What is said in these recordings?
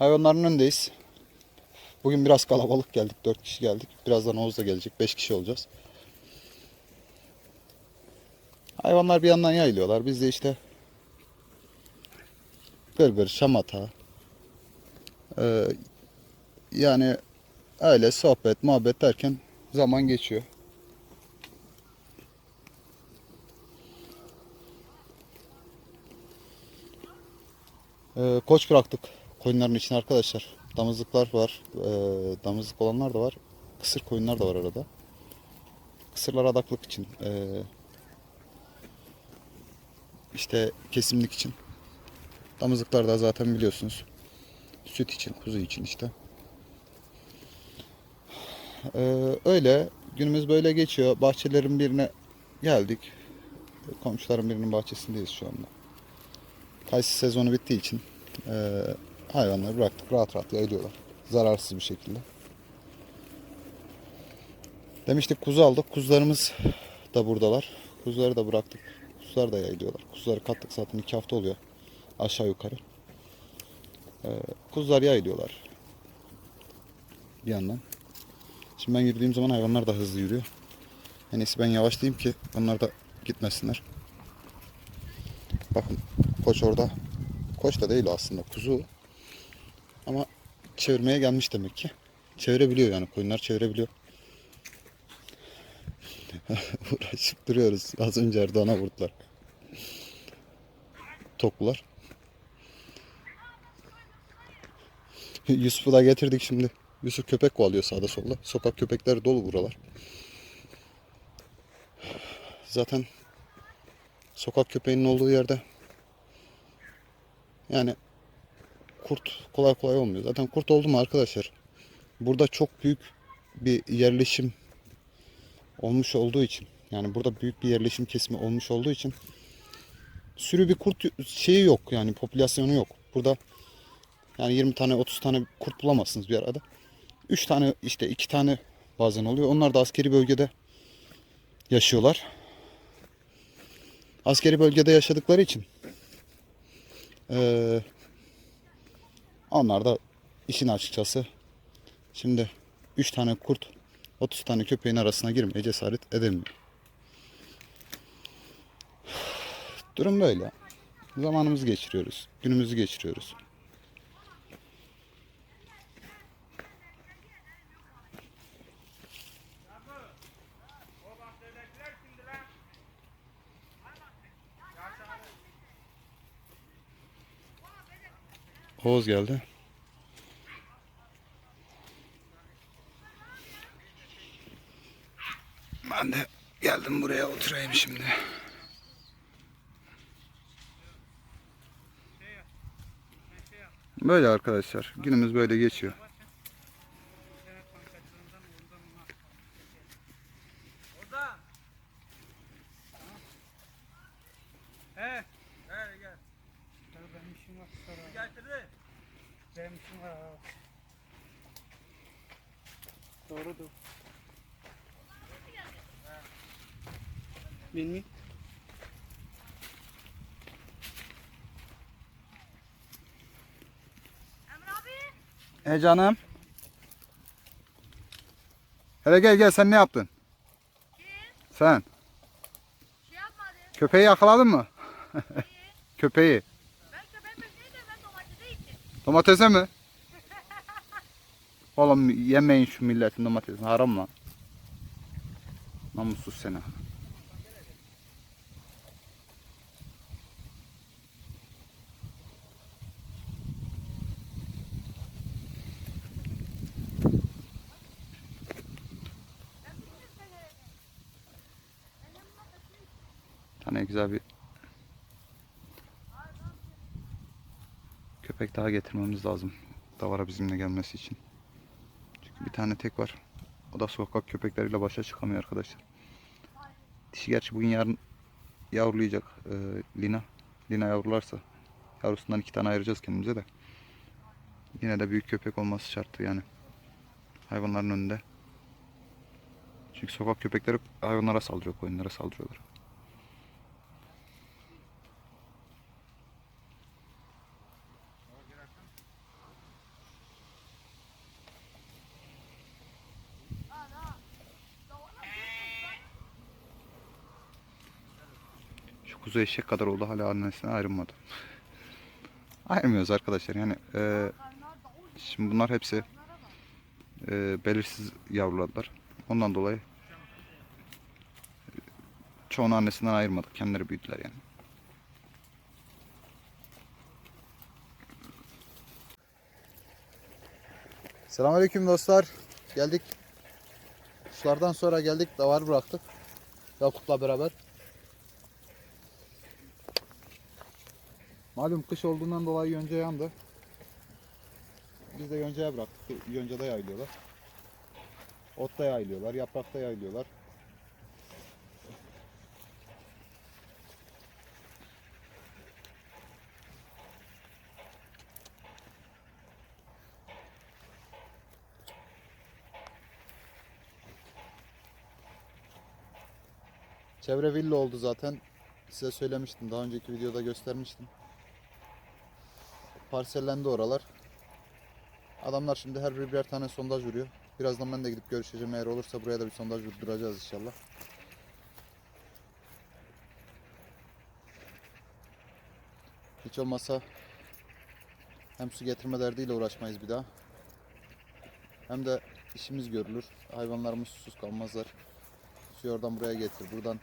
Hayvanların önündeyiz. Bugün biraz kalabalık geldik. 4 kişi geldik. Birazdan Oğuz da gelecek. 5 kişi olacağız. Hayvanlar bir yandan yayılıyorlar. Biz de işte gırgır, şamata ee, yani öyle sohbet, muhabbet derken zaman geçiyor. Ee, koç bıraktık koyunların için arkadaşlar. Damızlıklar var. Ee, damızlık olanlar da var. Kısır koyunlar da var arada. Kısırlar adaklık için. Ee, işte kesimlik için. Damızlıklar da zaten biliyorsunuz. Süt için, kuzu için işte. Ee, öyle. Günümüz böyle geçiyor. Bahçelerin birine geldik. Komşuların birinin bahçesindeyiz şu anda. Kayısı sezonu bittiği için e, hayvanları bıraktık. Rahat rahat yayılıyorlar. Zararsız bir şekilde. Demiştik kuzu aldık. Kuzularımız da buradalar. Kuzuları da bıraktık. Kuzular da yayılıyorlar. Kuzuları kattık zaten iki hafta oluyor. Aşağı yukarı. E, kuzular yayılıyorlar. Bir yandan. Şimdi ben yürüdüğüm zaman hayvanlar da hızlı yürüyor. En iyisi ben yavaşlayayım ki onlar da gitmesinler. Bakın koç orada. Koç da değil aslında kuzu. Ama çevirmeye gelmiş demek ki. Çevirebiliyor yani koyunlar çevirebiliyor. Uğraşıp duruyoruz. Az önce Erdoğan'a vurdular. Toklular. Yusuf'u da getirdik şimdi. Yusuf köpek kovalıyor sağda solda. Sokak köpekleri dolu buralar. Zaten sokak köpeğinin olduğu yerde yani kurt kolay kolay olmuyor. Zaten kurt oldu mu arkadaşlar? Burada çok büyük bir yerleşim olmuş olduğu için yani burada büyük bir yerleşim kesimi olmuş olduğu için sürü bir kurt şeyi yok yani popülasyonu yok. Burada yani 20 tane 30 tane kurt bulamazsınız bir arada. 3 tane işte 2 tane bazen oluyor. Onlar da askeri bölgede yaşıyorlar. Askeri bölgede yaşadıkları için onlar da işin açıkçası şimdi 3 tane kurt 30 tane köpeğin arasına girmeye cesaret edemiyor. Durum böyle. Zamanımızı geçiriyoruz. Günümüzü geçiriyoruz. Oğuz geldi. Ben de geldim buraya oturayım şimdi. Böyle arkadaşlar. Günümüz böyle geçiyor. Orada. He. He gel. Var sonra. Getirdi. Benim var abi. Doğrudur. Bilmiyorum. Emre abi. E canım. Hele gel gel sen ne yaptın? Sen. Şey. Köpeği yakaladın mı? Köpeği. Ben köpeğim neydi ben domatese mi? Oğlum yemeyin şu milletin domatesini haram lan. Namussuz seni. Tane güzel bir köpek daha getirmemiz lazım. Davara bizimle gelmesi için. Çünkü bir tane tek var. O da sokak köpekleriyle başa çıkamıyor arkadaşlar. Dişi gerçi bugün yarın yavrulayacak e, Lina. Lina yavrularsa yavrusundan iki tane ayıracağız kendimize de. Yine de büyük köpek olması şartı yani. Hayvanların önünde. Çünkü sokak köpekleri hayvanlara saldırıyor, koyunlara saldırıyorlar. Kuzu eşek kadar oldu hala annesinden ayrılmadı. Ayrılmıyoruz arkadaşlar yani e, şimdi bunlar hepsi e, belirsiz yavruladılar. Ondan dolayı çoğunu annesinden ayırmadık. Kendileri büyüdüler yani. Selamünaleyküm dostlar. Geldik. Kuşlardan sonra geldik. Davar bıraktık. Yakup'la beraber. Malum kış olduğundan dolayı yonca yandı. Biz de yoncaya bıraktık. Yoncada yaylıyorlar. Otta yaylıyorlar, yaprakta yaylıyorlar. Çevre villa oldu zaten. Size söylemiştim. Daha önceki videoda göstermiştim. Parsellendi oralar. Adamlar şimdi her biri birer tane sondaj vuruyor. Birazdan ben de gidip görüşeceğim. Eğer olursa buraya da bir sondaj vurduracağız inşallah. Hiç olmazsa hem su getirme derdiyle uğraşmayız bir daha. Hem de işimiz görülür. Hayvanlarımız susuz kalmazlar. Suyu oradan buraya getir. Buradan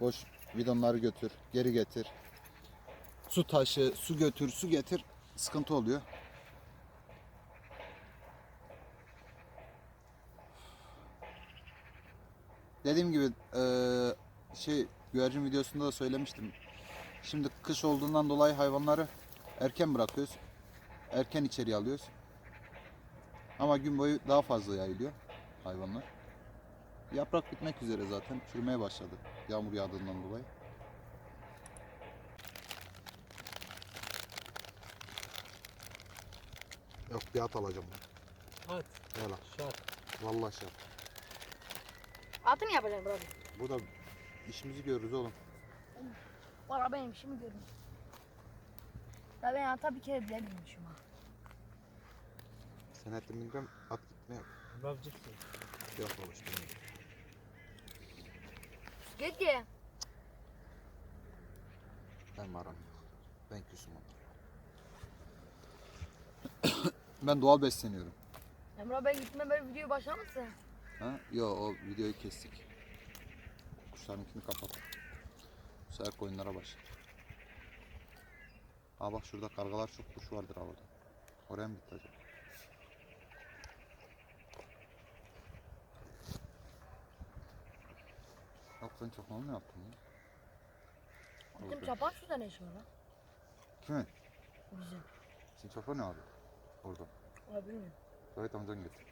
boş bidonları götür. Geri getir. Su taşı, su götür, su getir. Sıkıntı oluyor. Dediğim gibi eee, şey güvercin videosunda da söylemiştim. Şimdi kış olduğundan dolayı hayvanları erken bırakıyoruz. Erken içeri alıyoruz. Ama gün boyu daha fazla yayılıyor hayvanlar. Yaprak bitmek üzere zaten. Çürümeye başladı. Yağmur yağdığından dolayı. Yok bir at alacağım ben. At. Valla. Şart. Vallahi şart. Atı mı yapacaksın abi? Burada işimizi görürüz oğlum. Valla benim işimi görün. Ya ben ata bir kere bile binmişim ha. Senettin bilmem at gitme yok. Babcıksın. Yok oluştu. Git ki. Ben varam yok. Ben küsüm onlara. Ben doğal besleniyorum. Emre abi ben gitme böyle videoyu başlamışsın. Ha? Yo o videoyu kestik. Kuşlarınkini kapat. Bu sefer koyunlara başladı. Aa bak şurada kargalar çok kuş vardır havada. Oraya mı gitti acaba? Yok sen çakmalı ne yaptın ya? Bizim çapan şurada ne işi var lan? Kimin? Bizim. Senin çakma ne abi? Orada. Abi bilmiyorum. Gayet amcan getir.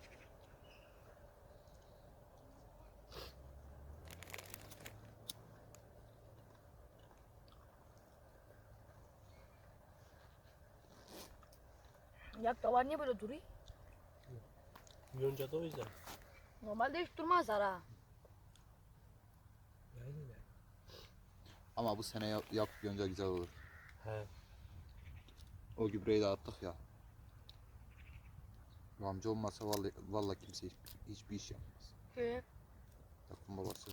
Ya davar niye böyle duruyor? Yonca da o yüzden. Normalde hiç durmazlar ha. Yani de. Ama bu sene yap, yap yonca güzel olur. He. O gübreyi de attık ya. Bu amca olmasa vallahi, vallahi kimse hiç, hiçbir iş yapmaz. Ee, Yakın babası.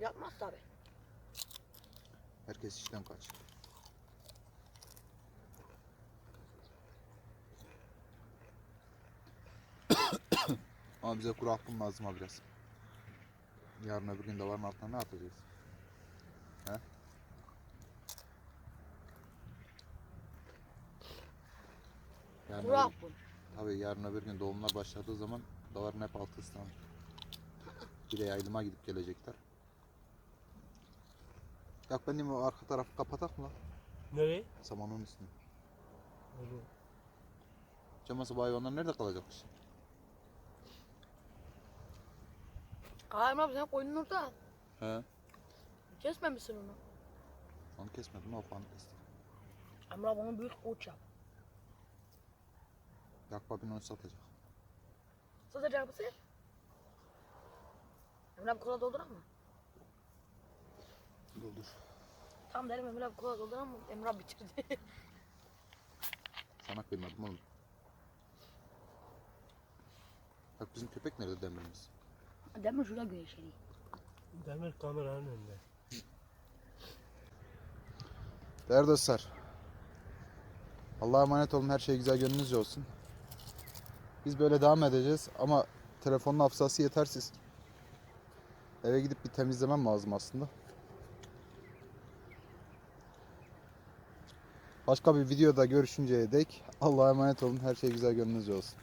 yapmaz tabi. Herkes işten kaç. Ama bize kuru aklım lazım ha biraz. Yarın öbür gün davarın altına ne atacağız? Yarın öbür- Burak bu. Tabii yarın öbür gün doğumlar başladığı zaman davarın hep altı ıslanır. Bir de yayılıma gidip gelecekler. Yak benim o arka tarafı kapatak mı lan? Nereye? Samanın üstüne. Olur. Caması bu hayvanlar nerede kalacakmış? Aa Emre abi sen koyunun orada. He. Kesmemişsin onu. Onu kesmedim o falan kestim. Emre abi onu büyük koç yap. Yak babin onu satacak. Satacak mısın? Emre abi kola dolduran mı? Doldur. Tamam derim Emre abi kola dolduran mı? Emre abi bitirdi. Sana kıymadım oğlum. Bak bizim köpek nerede demirimiz? Demir şurada güneşleniyor. Demir kameranın önünde. Değerli dostlar. Allah'a emanet olun. Her şey güzel gönlünüzce olsun. Biz böyle devam edeceğiz ama telefonun hafızası yetersiz. Eve gidip bir temizlemem lazım aslında. Başka bir videoda görüşünceye dek Allah'a emanet olun. Her şey güzel gönlünüzce olsun.